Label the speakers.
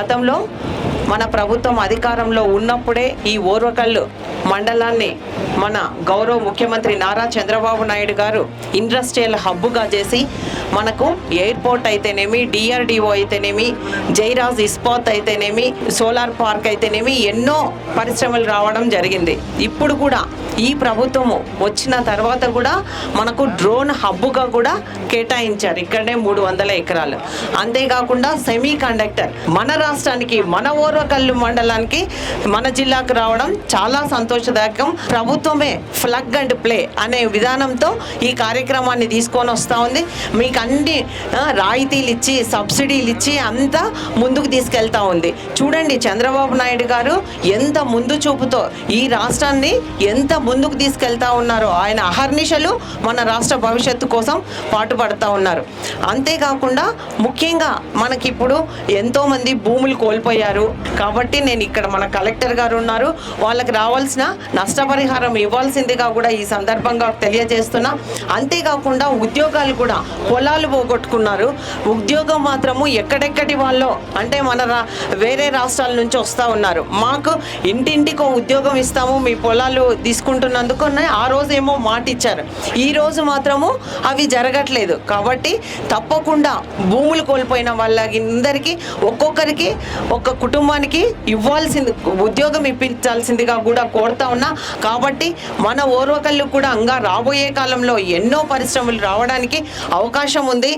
Speaker 1: గతంలో మన ప్రభుత్వం అధికారంలో ఉన్నప్పుడే ఈ ఓర్వకల్లు మండలాన్ని మన గౌరవ ముఖ్యమంత్రి నారా చంద్రబాబు నాయుడు గారు ఇండస్ట్రియల్ హబ్బుగా చేసి మనకు ఎయిర్పోర్ట్ అయితేనేమి డిఆర్డిఓ అయితేనేమి జైరాజ్ ఇస్పాత్ అయితేనేమి సోలార్ పార్క్ అయితేనేమి ఎన్నో పరిశ్రమలు రావడం జరిగింది. ఇప్పుడు కూడా ఈ ప్రభుత్వము వచ్చిన తర్వాత కూడా మనకు డ్రోన్ హబ్బుగా కూడా కేటాయించారు. ఇక్కడనే మూడు వందల ఎకరాలు. అంతేకాకుండా సెమీ కండక్టర్ మన రాష్ట్రానికి మన ఓర్వకల్లు మండలానికి మన జిల్లాకు రావడం చాలా సంతోషదాయకం. ప్రభుత్వమే ఫ్లగ్ అండ్ ప్లే అనే విధానంతో ఈ కార్యక్రమాన్ని తీసుకొని వస్తూ ఉంది. మీకు అన్ని రాయితీలు ఇచ్చి సబ్సిడీలు ఇచ్చి అంతా ముందుకు తీసుకెళ్తా ఉంది. చూడండి చంద్రబాబు నాయుడు గారు ఎంత ముందు చూపుతో ఈ రాష్ట్రాన్ని ఎంత ముందుకు తీసుకెళ్తా ఉన్నారో. ఆయన అహర్నిశలు మన రాష్ట్ర భవిష్యత్తు కోసం పాటుపడతా ఉన్నారు. అంతేకాకుండా ముఖ్యంగా మనకిప్పుడు ఎంతోమంది భూములు కోల్పోయారు. కాబట్టి నేను ఇక్కడ మన కలెక్టర్ గారు ఉన్నారు. వాళ్ళకి రావాల్సిన నష్టపరిహారం ఇవ్వాల్సిందిగా కూడా ఈ సందర్భంగా తెలియజేస్తున్నా. అంతేకాకుండా ఉద్యోగాలు కూడా పొలాలు పోగొట్టుకున్నారు. ఉద్యోగం మాత్రము ఎక్కడెక్కడి వాళ్ళు అంటే మన రా వేరే రాష్ట్రాల నుంచి వస్తూ ఉన్నారు. మాకు ఇంటింటికి ఉద్యోగం ఇస్తాము మీ పొలాలు తీసుకుంటున్నందుకు ఆ రోజు ఏమో మాట ఇచ్చారు ఈ రోజు మాత్రము అవి జరగట్లేదు. కాబట్టి తప్పకుండా భూములు కోల్పోయిన వాళ్ళ అందరికీ ఒక్కొక్కరికి ఒక కుటుంబ కుటుంబానికి ఇవ్వాల్సింది ఉద్యోగం ఇప్పించాల్సిందిగా కూడా కోరుతా ఉన్నా. కాబట్టి మన ఓర్వకల్లు కూడా ఇంకా రాబోయే కాలంలో ఎన్నో పరిశ్రమలు రావడానికి అవకాశం ఉంది.